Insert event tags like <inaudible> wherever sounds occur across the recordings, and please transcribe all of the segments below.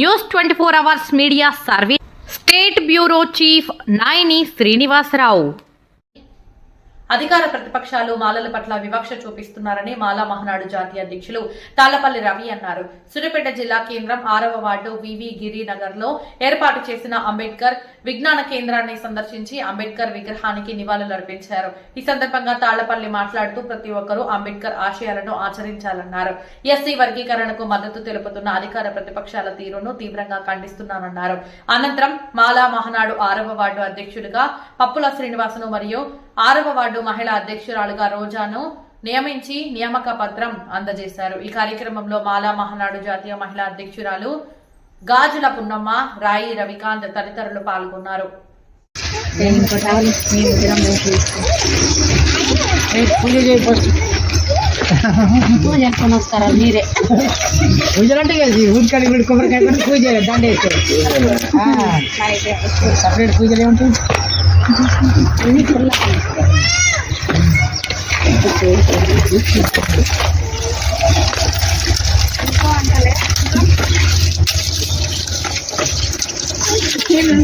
News twenty four hours media service state bureau chief Nayani Srinivasa Rao. అధికార ప్రతిపక్షాలు మాలల పట్ల వివక్ష చూపిస్తున్నారని మాలా మహనాడు జాతీయ అధ్యక్షులు తాళ్ళపల్లి రవి అన్నారు. సూర్యాపేట జిల్లా కేంద్రం ఆరవ వార్డు వివి గిరినగర్లో ఏర్పాటు చేసిన అంబేద్కర్ విజ్ఞాన కేంద్రాన్ని సందర్శించి అంబేద్కర్ విగ్రహానికి నివాళులర్పించారు. ఈ సందర్భంగా తాళ్ళపల్లి మాట్లాడుతూ ప్రతి ఒక్కరూ అంబేద్కర్ ఆశయాలను ఆచరించాలన్నారు. ఎస్సీ వర్గీకరణకు మద్దతు తెలుపుతున్న అధికార ప్రతిపక్షాల తీరును తీవ్రంగా ఖండిస్తున్నానన్నారు. అనంతరం మాలా మహనాడు ఆరవ వార్డు అధ్యక్షుడిగా పప్పుల శ్రీనివాసును మరియు ఆరవ వార్డు మహిళా అధ్యక్షురాలుగా రోజాను నియమించి నియామక పత్రం అందజేశారు. ఈ కార్యక్రమంలో మాలా మహనాడు జాతీయ మహిళా అధ్యక్షురాలు గాజుల పున్నమ్మ రాయి రవికాంత్ తదితరులు పాల్గొన్నారు. పూజ చేయి ఫస్ట్ నమస్కారాలు మీరే పూజలంటే ఊరికాడి గుడి కొబ్బరికాయ కొట్టి పూజ చేయాలి దండ వేస్తే సపరేట్ పూజలు ఏముంటాయి?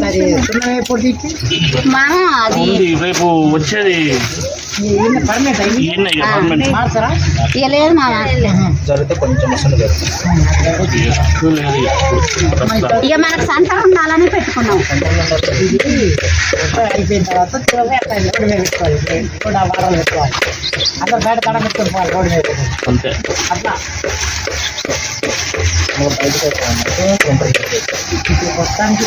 సరే ఎప్పుడు మా అది రేపు వచ్చేది. ఈయన ఇక మామ. మనకు సంతానం ఉండాలని పెట్టుకున్నాం. అయిపోయిన తర్వాత రోడ్డు మీద పెట్టుకోవాలి పెట్టుకోవాలి అట్లా బయట తడ పెట్టుకొని పోవాలి రోడ్డు మీద. పెట్టుకొని. అంతే. అట్లా. ఇప్పుడు ప్రస్తుతానికి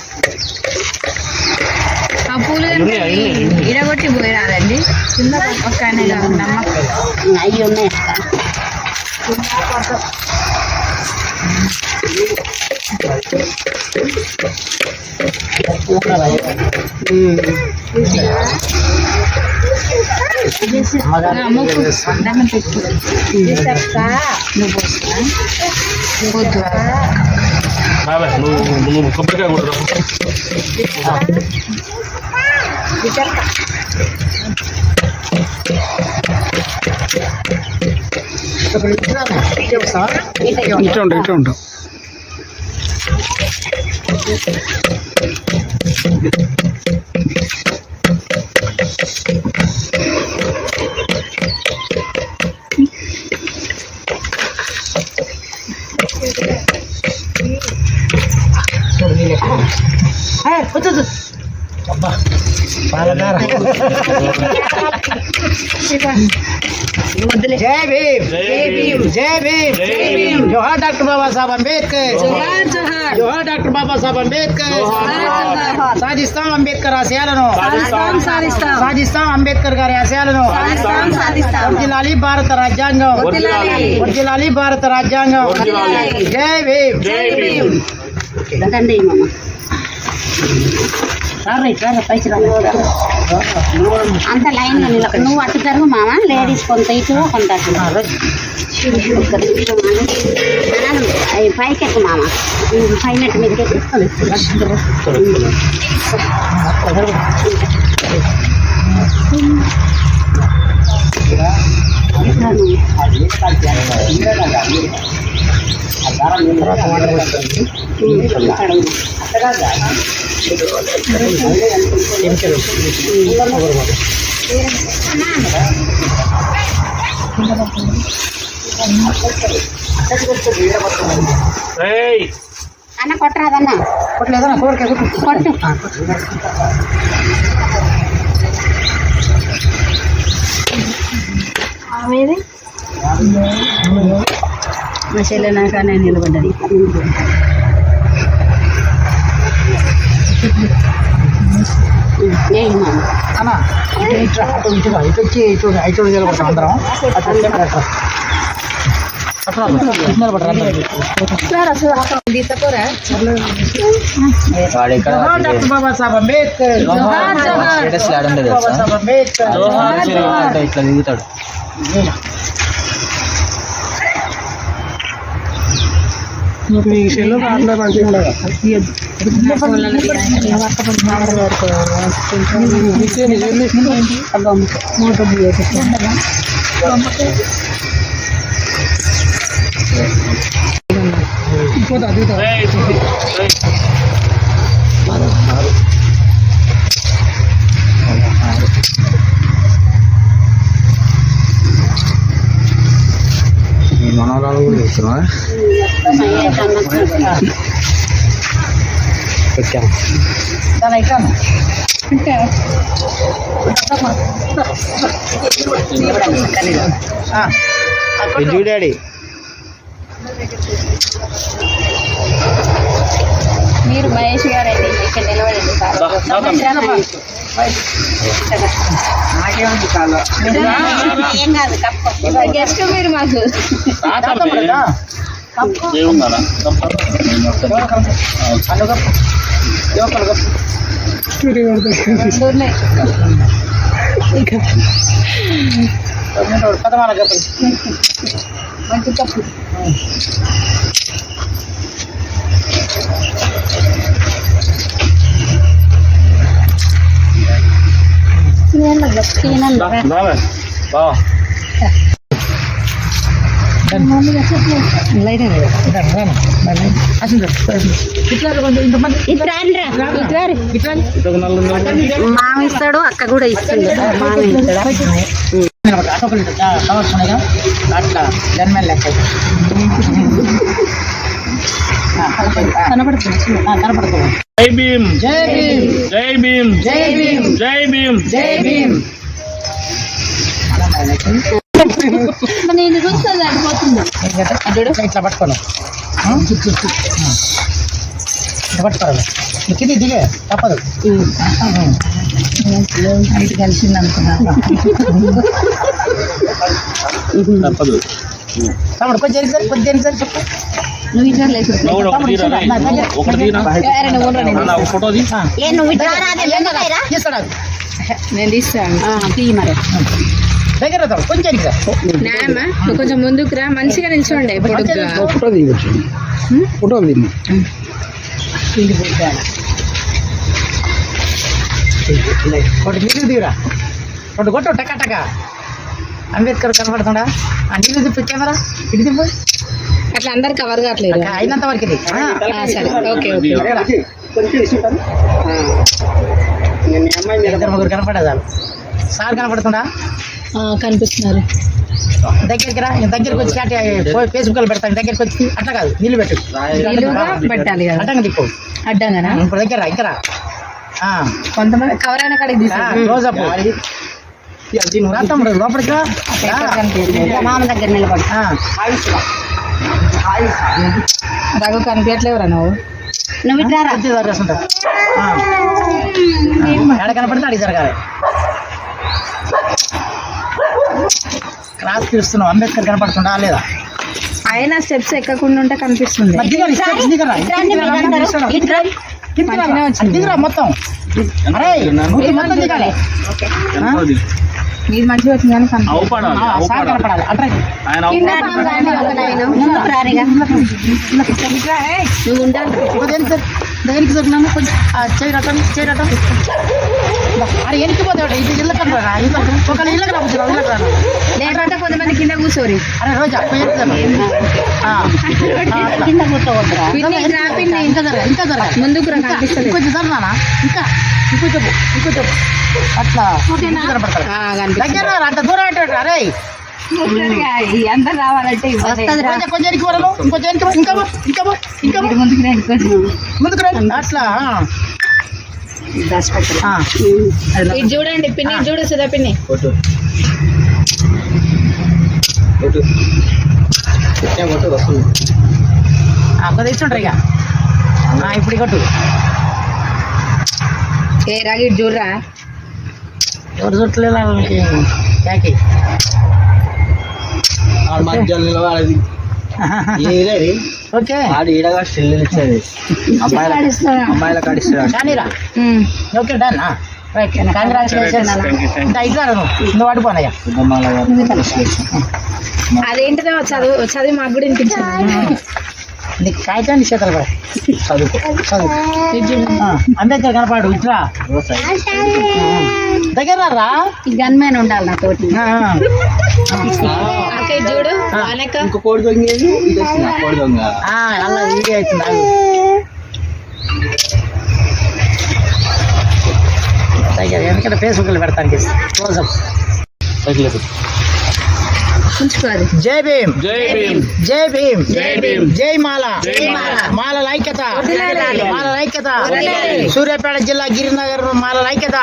పూలు ఇరగొట్టి పోయినారండి ఒక నమ్మకం అయ్యి ఉన్నాయి. ముక్కు దండం పెట్టు. వద్దు రావే నువ్వు నువ్వు కొబ్బరికాయ కూడా ఇప్పుడు ఇట్లా ఇట్లా వస్తావా? ఇట్లా జై భీమ్ జై భీమ్. జై భీమ్ జై భీమ్. జోహార్ డాక్టర్ బాబా సాహెబ్ అంబేద్కర్ జోహార్ డాక్టర్ బాబా సాహెబ్ అంబేద్కర్ జోహార్. సాధిస్తాం అంబేద్కర్ ఆశయాలను సాధిస్తాం. సాధిస్తాం అంబేద్కర్ గారి ఆశయాలను వర్ధిల్లాలి భారత రాజ్యాంగం వర్ధిల్లాలి. వర్ధిల్లాలి భారత రాజ్యాంగం వర్ధిల్లాలి. జై భీమ్ జై భీమ్ దండి మామ అంత లైన్లో నిలబ నువ్వు అటు జరుగు మామ లేడీస్ కొంత ఇటు కొంత అటు ఒక్క నిమిషం మామ. అనాలి. అయ్యి పైకి ఎక్కు మామ పైన మీదకి ఏయ్ అన్న కొట్టరాదన్న. కొట్టలేదా నా కోరిక కొట్టు. మా చెల్లె నాకనే నిలబడ్డది అన్న ఇటు అటు ఇటు రా. ఇటు వచ్చి ఇటు ఇటు నిలబడతాం అందరం అటు వచ్చి అక్కడ అట్రా. అట్రా, అట్రా. ఇటు నిలబడరా అందరం. డాక్టర్ బాబాసాహెబ్ అంబేద్కర్ బాబాసాహెబ్ అంబేద్కర్ ఇట్లా దిగుతాడు మీ సెల్ అట్లా మంచిగా ఉండదు మనవరాలు కూడా చూస్తున్నా దాని ఎక్కడ డాడీ. మీరు మహేష్ గారు అయితే ఇక్కడ నిలబడండి సార్. ఏం కాదు కప్ప. గెస్ట్ మీరు మాకు. పదమాల గప్పలు మంచి కప్పు బావా బావా ఇదొక నలుగురు నిలబడి మామ ఇస్తాడు అక్క కూడా ఇస్తుంది. మామ ఇస్తాడు కావాల్సిన అట్లా జన్మన్ లెక్క కనపడుతుంది కనపడుతుంది జై భీమ్ జై భీమ్ జై భీమ్ జై భీమ్ జై భీమ్. జై భీమ్ ఇట్లా ఇట్లా పట్టుకోను ఇట్లా పట్టుకోవాలి. కింది దిగే తప్పదు. ఇటు కలిసింది అనుకున్నా తప్పదు తమ్ముడు కొంచెం సార్ కొంచెం సార్ చెప్పు. నువ్వు ఇట్లా లేదు నేను తీస్తాను ఆ, తీయి మరి. దగ్గర కొంచెం నాయమ్మ కొంచెం ముందుకు రా మంచిగా నిల్చోండి ఫోటో దిగొచ్చు. ఫోటో దిగు. ఒకటి నీళ్ళు కొట్టు టక టక. అంబేద్కర్ కనబడుతుండా ఆ నీళ్ళు తిప్పు కెమెరా. ఇటు తిప్పు. అట్లా అందరు కవర్ కావట్లేదు. అయినంత వరకు ఇది. సరే. Okay okay. ఇద్దరు ముగ్గురు కనపడే చాలు సార్ కనపడుతుండా కనిపిస్తున్నారు. దగ్గరికి రా దగ్గరికి వచ్చి పోయి ఫేస్బుక్లో పెడతాను దగ్గరికి వచ్చి అట్లా కాదు నీళ్ళు పెట్టు. పెట్టాలి అడ్డంగా తిప్పు అడ్డంగానా? ఇప్పుడు దగ్గర రా, ఇంకా రా. ఆ, కొంతమంది కవర్ అయిన కాడికి ఆ, తీస్తారు క్లోజ్ అప్ రా తమ్ముడు లోపలికి. మామ దగ్గర నిలబడి. రఘు కనిపించట్లేవురా నువ్వు? నువ్వు. ఎక్కడ కనపడితే అడిగి జరగాలి. క్రాస్ తీస్తున్నావు అంబేద్కర్ కనపడుతుండా లేదా? ఆయన స్టెప్స్ ఎక్కకుండా ఉంటే కనిపిస్తుంది. దిగరా, మొత్తం. నీది మంచిగా వచ్చింది కానీ కనపడాలి. నువ్వు ఉండాలి. దేనికి నన్ను. కొంచెం రటం అరే వెనక్కి పోతాడు ఇది ఇళ్ళకి రా ఇళ్ళకి ఒక ఇళ్ళకి రా బుజ్జిరా, ఇళ్ళకి రా లేకపోతే కొంతమంది కింద కూర్చోరి. అరే రోజా పోయి ఎక్కుతాను. ఆ, ఆ, అట్లా. కింద కూర్చోవద్దురా. పిన్ని రా పిన్ని ఇంకా జరగాలి ఇంకా జరగాలి ముందుకు ఇంకా, ఇంకా ఇంకో చెప్పు ఇంకో చెప్పు అట్లా దగ్గర అంత దూరం అంటే అరే. రావాలంటే ఇంకా ఇంకా ఇంకా. ముందుకు రండి ముందుకు రండి. అట్లా. ఇది చూడండి పిన్ని చూడు సుధా పిన్ని. ఇక. ఇప్పుడు కొట్టు ఏ రాగిట్ చూడరా? ఎవరు చుట్టలేదు వాళ్ళకి క్యాకి <laughs> ఓకే. ఆడు ఈడగా స్టిల్ ఇచ్చేది అమ్మాయిల అమ్మాయిల కాడిస్తాడు కానీరా ఓకే డన్ కంగ్రాచులేషన్స్ ఇట్లా నువ్వు అదేంటిదో చదువు చదివి మాకు కూడా వినిపించింది నీకు కాగితాన్ని చేతలు కూడా చదువుకో అంబేద్కర్ కనపాడు ఇట్లా దగ్గర రా గన్మెన్ ఉండాలి నా తోటి. చూడు ఇంకో కోడి దొంగ ఆ, అలా వీడియో అవుతుంది ఎందుకంటే ఫేస్బుక్లో పెడతానికి క్లోజప్ ఉంచుకోదు జై భీమ్ జై భీమ్ జై భీమ్ జై భీమ్ జై మాల జై మాల. మాల ఐక్యత. మాల ఐక్యత. సూర్యాపేట జిల్లా గిరినగర్ మాల ఐక్యత.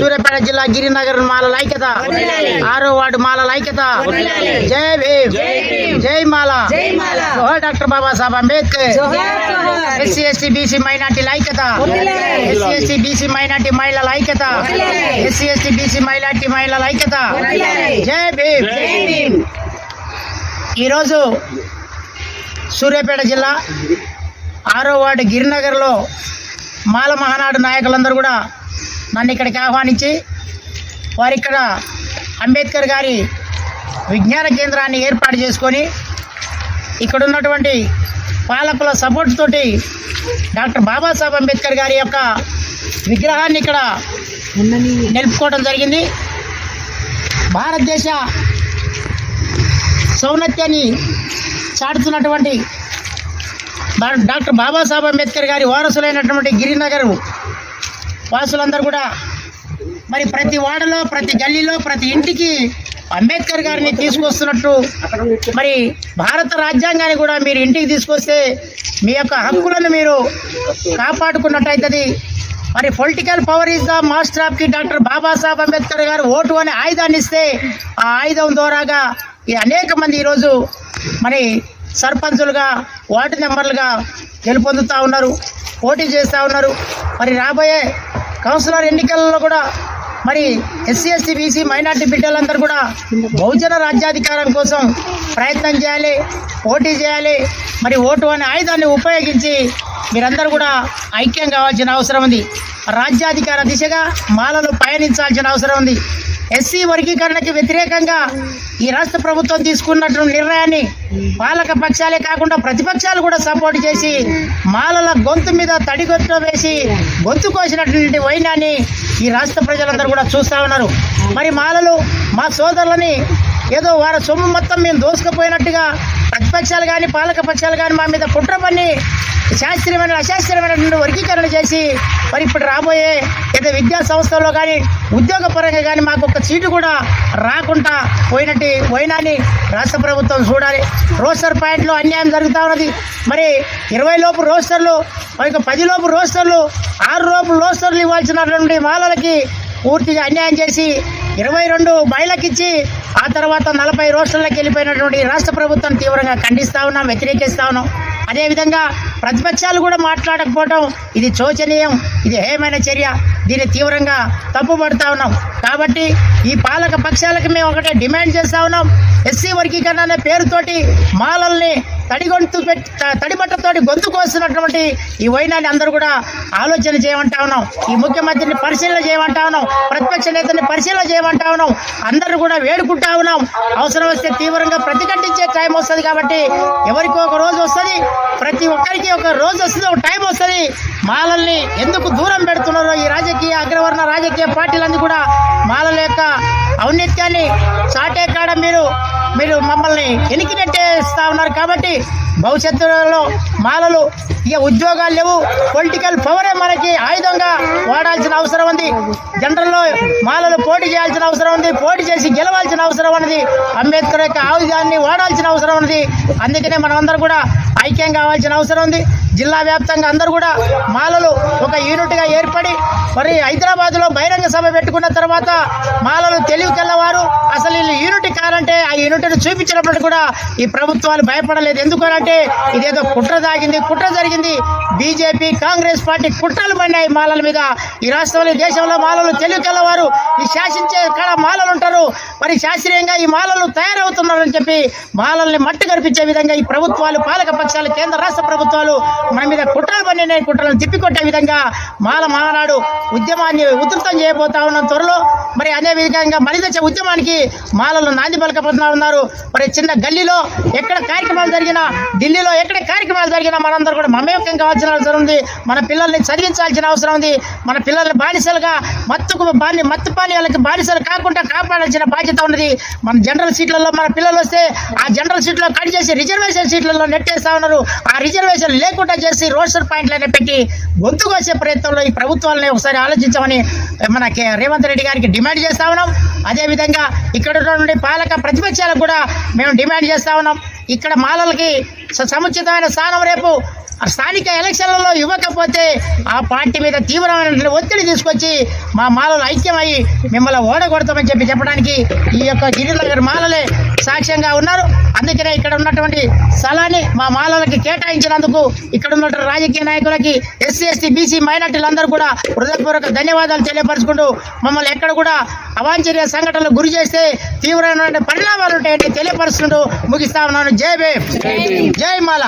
సూర్యాపేట జిల్లా గిరినగర్ మాల ఐక్యత. ఆరో వార్డు మాల ఐక్యత. జై భీమ్ జై భీమ్. జై మాల జై మాల. జోహార్ డాక్టర్ బాబాసాహెబ్ అంబేద్కర్ జోహార్, జోహార్. ఎస్సీ ఎస్టీ బీసీ మైనార్టీల ఐక్యత. ఎస్సీ ఎస్టీ బీసీ మైనార్టీ మహిళల ఐక్యత. ఎస్సీ ఎస్టీ బీసీ మైనార్టీ మహిళల ఐక్యత. జై భీమ్ భీమ్ ఈరోజు సూర్యాపేట జిల్లా ఆరో వార్డు గిరినగర్లో మాల మహానాడు నాయకులందరూ కూడా నన్ను ఇక్కడికి ఆహ్వానించి వారు ఇక్కడ అంబేద్కర్ గారి విజ్ఞాన కేంద్రాన్ని ఏర్పాటు చేసుకొని ఇక్కడ ఉన్నటువంటి పాలకుల సపోర్ట్ తోటి డాక్టర్ బాబాసాహెబ్ అంబేద్కర్ గారి యొక్క విగ్రహాన్ని ఇక్కడ నిలుపుకోవడం జరిగింది. భారతదేశ సౌన్నత్యాన్ని చాటుతున్నటువంటి డాక్టర్ బాబాసాహెబ్ అంబేద్కర్ గారి వారసులైనటువంటి గిరినగర్ వాసులందరూ కూడా మరి ప్రతి వాడలో ప్రతి గల్లీలో ప్రతి ఇంటికి అంబేద్కర్ గారిని తీసుకొస్తున్నట్టు మరి భారత రాజ్యాంగాన్ని కూడా మీరు ఇంటికి తీసుకొస్తే మీ యొక్క హక్కులను మీరు కాపాడుకున్నట్టయితుంది. మరి political power is the master ఆఫ్కి doctor Babasaheb Ambedkar గారు ఓటు అనే ఆయుధాన్ని ఇస్తే ఆ ఆయుధం ద్వారాగా అనేక మంది ఈరోజు మరి సర్పంచులుగా వార్డు మెంబర్లుగా గెలుపొందుతూ ఉన్నారు పోటీ చేస్తూ ఉన్నారు. మరి రాబోయే కౌన్సిలర్ ఎన్నికలలో కూడా మరి ఎస్సీ ఎస్టీ బీసీ మైనార్టీ బిడ్డలందరూ కూడా బహుజన రాజ్యాధికారం కోసం ప్రయత్నం చేయాలి పోటీ చేయాలి. మరి ఓటు అనే ఆయుధాన్ని ఉపయోగించి మీరందరూ కూడా ఐక్యం కావాల్సిన అవసరం ఉంది. రాజ్యాధికార దిశగా మాలలు పయనించాల్సిన అవసరం ఉంది. ఎస్సీ వర్గీకరణకి వ్యతిరేకంగా ఈ రాష్ట్ర ప్రభుత్వం తీసుకున్నటువంటి నిర్ణయాన్ని పాలక పక్షాలే కాకుండా ప్రతిపక్షాలు కూడా సపోర్ట్ చేసి మాలల గొంతు మీద తడిగొట్టు వేసి గొంతు కోసినటువంటి వైనాన్ని ఈ రాష్ట్ర ప్రజలందరూ కూడా చూస్తూ ఉన్నారు. మరి మాలలు మా సోదరులని ఏదో వారి సొమ్ము మొత్తం మేము దోసుకుపోయినట్టుగా ప్రతిపక్షాలు కానీ పాలక పక్షాలు కానీ మా మీద కుట్ర పని శాస్త్రీయమైన అశాస్త్రీయమైనటువంటి వర్గీకరణ చేసి మరి ఇప్పుడు రాబోయే ఏదో విద్యా సంస్థల్లో కానీ ఉద్యోగ పరంగా కానీ మాకు ఒక సీటు కూడా రాకుండా పోయినట్టు పోయినాన్ని రాష్ట్ర ప్రభుత్వం చూడాలి. రోస్టర్ పాయింట్లో అన్యాయం జరుగుతూ ఉన్నది. మరి ఇరవై లోపు రోస్టర్లు ఒక పది లోపు రోస్టర్లు ఆరు లోపు రోస్టర్లు ఇవ్వాల్సినటువంటి మాలలకి పూర్తిగా అన్యాయం చేసి ఇరవై రెండు మహిళకి ఇచ్చి ఆ తర్వాత నలభై రోస్టర్లకు వెళ్ళిపోయినటువంటి రాష్ట్ర ప్రభుత్వం తీవ్రంగా ఖండిస్తా ఉన్నాం వ్యతిరేకిస్తా ఉన్నాం. అదేవిధంగా ప్రతిపక్షాలు కూడా మాట్లాడకపోవడం ఇది శోచనీయం ఇది హేమైన చర్య. దీన్ని తీవ్రంగా తప్పుపడుతూ ఉన్నాం. కాబట్టి ఈ పాలక పక్షాలకు మేము ఒకటే డిమాండ్ చేస్తా ఉన్నాం. ఎస్సీ వర్గీకరణ అనే పేరుతోటి మాలల్ని తడిగొంతు పెట్టి తడిబట్టతోటి గొంతు కోస్తున్నటువంటి ఈ వైనాన్ని అందరూ కూడా ఆలోచన చేయమంటా ఉన్నాం. ఈ ముఖ్యమంత్రిని పరిశీలన చేయమంటా ఉన్నాం. ప్రతిపక్ష నేతని పరిశీలన చేయమంటా ఉన్నాం. అందరూ కూడా వేడుకుంటా ఉన్నాం. అవసరం వస్తే తీవ్రంగా ప్రతిఘటించే టైం వస్తుంది కాబట్టి ఎవరికో ఒక రోజు వస్తుంది ప్రతి ఒక్కరికి ఒక రోజు వస్తుంది ఒక టైం వస్తుంది. మాలల్ని ఎందుకు దూరం పెడుతున్నారో ఈ రాజకీయ అగ్రవర్ణ రాజకీయ పార్టీలన్నీ కూడా మాలల యొక్క ఔన్నత్యాన్ని చాటే కాడ మీరు మీరు మమ్మల్ని ఎనికినట్టే ఇస్తా ఉన్నారు కాబట్టి భవిష్యత్తులో మాలలు ఇక ఉద్యోగాలు లేవు. పొలిటికల్ పవరే మనకి ఆయుధంగా వాడాల్సిన అవసరం ఉంది. జనరల్లో మాలలు పోటీ చేయాల్సిన అవసరం ఉంది. పోటీ చేసి గెలవాల్సిన అవసరం ఉన్నది. అంబేద్కర్ యొక్క ఆయుధాన్ని వాడాల్సిన అవసరం ఉన్నది. అందుకనే మనమందరం కూడా ఐక్యం కావాల్సిన అవసరం ఉంది. జిల్లా వ్యాప్తంగా అందరూ కూడా మాలలు ఒక యూనిట్గా ఏర్పడి మరి హైదరాబాద్లో బహిరంగ సభ పెట్టుకున్న తర్వాత మాలలు తెలివి కల్లవారు అసలు వీళ్ళు యూనిట్ కారంటే ఆ యూనిట్ను చూపించినప్పుడు కూడా ఈ ప్రభుత్వాలు భయపడలేదు. ఎందుకనంటే ఇదేదో కుట్ర దాగింది. కుట్ర జరిగింది బీజేపీ కాంగ్రెస్ పార్టీ కుట్రలు పడినాయి మాలల మీద. ఈ రాష్ట్రంలో దేశంలో మాలలు తెలివి ఈ శాసించే కాడ మాలలు ఉంటారు. మరి శాస్త్రీయంగా ఈ మాలలు తయారవుతున్నారని చెప్పి మాలల్ని మట్టు కనిపించే విధంగా ఈ ప్రభుత్వాలు పాలక పక్షాలు కేంద్ర రాష్ట్ర ప్రభుత్వాలు మన మీద కుట్రలు పడిన కుట్రలను తిప్పికొట్టే విధంగా మాల మహానాడు ఉద్యమాన్ని ఉధృతం చేయబోతా ఉన్న త్వరలో. మరి అదే విధంగా మలిదశ ఉద్యమానికి మాలలు నాంది పలకపోతున్నా ఉన్నారు. మరి చిన్న గల్లీలో ఎక్కడ కార్యక్రమాలు జరిగినా ఢిల్లీలో ఎక్కడ కార్యక్రమాలు జరిగినా మనందరూ కూడా మమేకం కావాల్సిన అవసరం ఉంది. మన పిల్లల్ని చదివించాల్సిన అవసరం ఉంది. మన పిల్లల్ని బానిసలుగా మత్తుకు బాని మత్తు పానీయాలకి బానిసలు కాకుండా కాపాడాల్సిన బాధ్యత ఉన్నది. మన జనరల్ సీట్లలో మన పిల్లలు వస్తే ఆ జనరల్ సీట్లో కట్ చేసి రిజర్వేషన్ సీట్లలో నెట్టేస్తా ఉన్నారు. ఆ రిజర్వేషన్ లేకుండా చేసి రోస్టర్ పాయింట్లనే పెట్టి గొంతు వచ్చే ప్రయత్నంలో ఈ ప్రభుత్వాలని ఒకసారి ఆలోచించమని మన రేవంత్ రెడ్డి గారికి డిమాండ్ చేస్తా ఉన్నాం. అదేవిధంగా ఇక్కడ నుండి పాలక ప్రతిపక్షాలకు కూడా మేము డిమాండ్ చేస్తా ఉన్నాం. ఇక్కడ మాలలకి స- సముచితమైన స్థానం రేపు స్థానిక ఎలక్షన్లలో ఇవ్వకపోతే ఆ పార్టీ మీద తీవ్రమైన ఒత్తిడి తీసుకొచ్చి మా మాలలు ఐక్యమై మిమ్మల్ని ఓడగొడతామని చెప్పి చెప్పడానికి ఈ యొక్క గిరినగర్ మాలలే సాక్ష్యంగా ఉన్నారు. అందుకనే ఇక్కడ ఉన్నటువంటి స్థలాన్ని మా మాలలకి కేటాయించినందుకు ఇక్కడ ఉన్నటువంటి రాజకీయ నాయకులకి ఎస్సీ ఎస్టీ బీసీ మైనార్టీలందరూ కూడా హృదయపూర్వక ధన్యవాదాలు తెలియపరుచుకుంటూ మమ్మల్ని ఎక్కడ కూడా అవాంఛనీయ సంఘటనలు గురి చేస్తే తీవ్రమైన పరిణామాలు ఉంటాయని తెలియపరుచుకుంటూ ముగిస్తా ఉన్నాను. జై భీమ్. జై మాల.